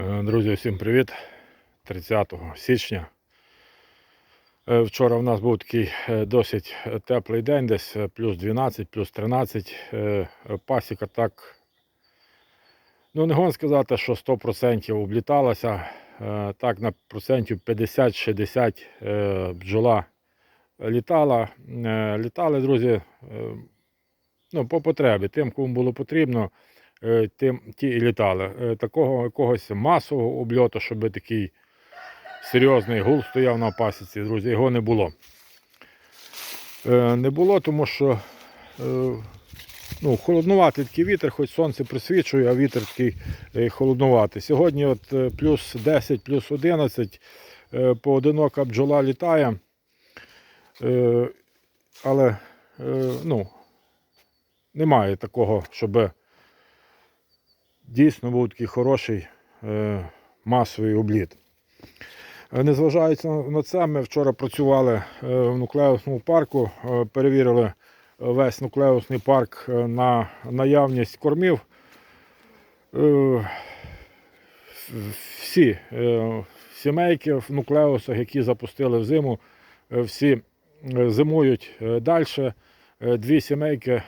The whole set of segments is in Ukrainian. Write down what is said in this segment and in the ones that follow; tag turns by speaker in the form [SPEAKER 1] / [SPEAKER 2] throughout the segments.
[SPEAKER 1] Е, Друзі, всім привіт! 30 січня. Е, Вчора в нас був такий е, досить теплий день, десь плюс 12, плюс 13. Е, Пасіка так, ну не можна сказати, що 100% обліталася. Так, на процентів 50-60 е, бджола літала. Літали, друзі, ну, по потребі. Тим, кому було потрібно, тим ті літали. Е, Такого якогось масового обльоту, щоб такий серйозний гул стояв на пасіці, друзі, його не було. Е, Не було, тому що е, ну, холоднуватий такий вітер, хоч сонце присвічує, а вітер такий е, холоднуватий. Сьогодні от е, плюс 10, плюс 11, е, поодинока бджола літає. Е, Але е, ну, немає такого, щоб дійсно був такий хороший е, масовий обліт. Е, Незважаючи на це, ми вчора працювали е, в нуклеусному парку, перевірили весь нуклеусний парк на наявність кормів. Всі сімейки в нуклеусах, які запустили в зиму, всі зимують далі. Дві сімейки,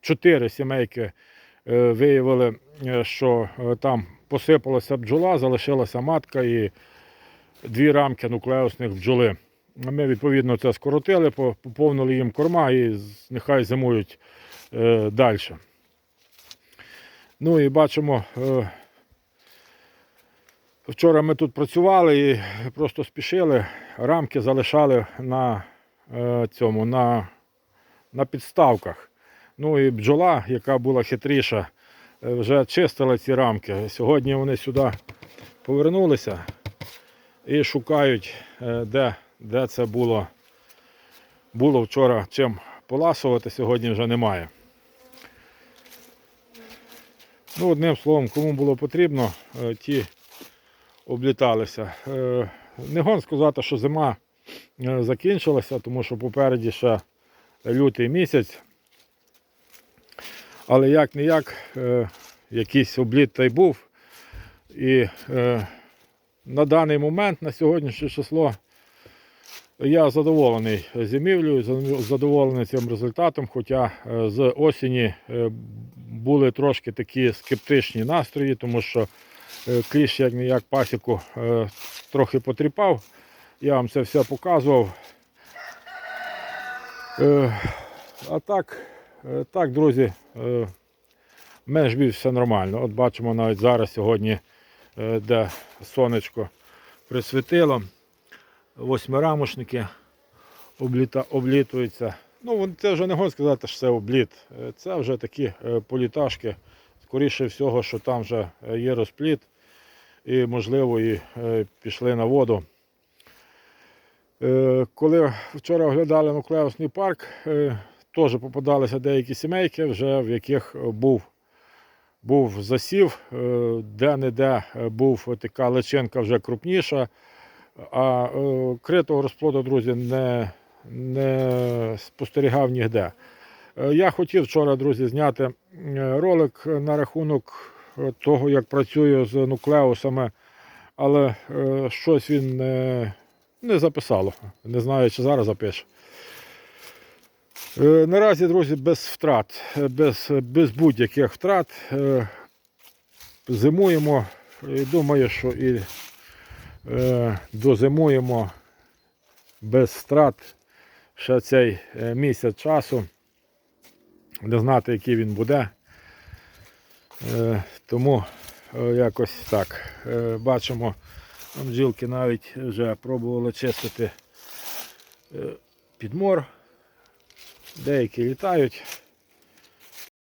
[SPEAKER 1] чотири сімейки виявили, е, що е, там посипалася бджола, залишилася матка і дві рамки нуклеусних бджоли. Ми відповідно це скоротили, поповнили їм корма і нехай зимують е, далі. Ну і бачимо, е, вчора ми тут працювали і просто спішили, рамки залишали на е, цьому, на, на підставках. Ну і бджола, яка була хитріша, е, вже чистила ці рамки. Сьогодні вони сюди повернулися і шукають, е, де, де це було, було вчора чим поласувати, сьогодні вже немає. Ну, одним словом, кому було потрібно, е, ті обліталися. Не гон сказати, що зима закінчилася, тому що попереді ще лютий місяць. Але як не як, якийсь обліт та й був. І е, на даний момент, на сьогоднішнє число, я задоволений зимівлею, задоволений цим результатом, хоча е, з осені е, були трошки такі скептичні настрої, тому що е, кліщ як ніяк пасіку е, трохи потріпав. Я вам це все показував. Е, А так, е, так, друзі, е, менш більш все нормально. От бачимо навіть зараз сьогодні, е, де сонечко присвітило. Восьмирамошники обліта, облітуються. Ну, це вже не можна сказати, що це обліт. Е, Це вже такі е, політашки. Скоріше всього, що там вже е, є розпліт і, можливо, і е, пішли на воду. Е, Коли вчора оглядали нуклеусний парк, е, теж попадалися деякі сімейки, вже в яких був, був засів, е, де-не-де е, був така личинка вже крупніша, а е, критого розплоду, друзі, не, не спостерігав ніде. Я хотів вчора, друзі, зняти ролик на рахунок того, як працюю з нуклеусами, але щось він не, записало. Не знаю, чи зараз запише. Е, Наразі, друзі, без втрат, е, без, без будь-яких втрат е, зимуємо. І думаю, що і дозимуємо без втрат ще цей місяць часу. Не знати, який він буде. Тому якось так. Бачимо, бджілки навіть вже пробували чистити підмор. Деякі літають.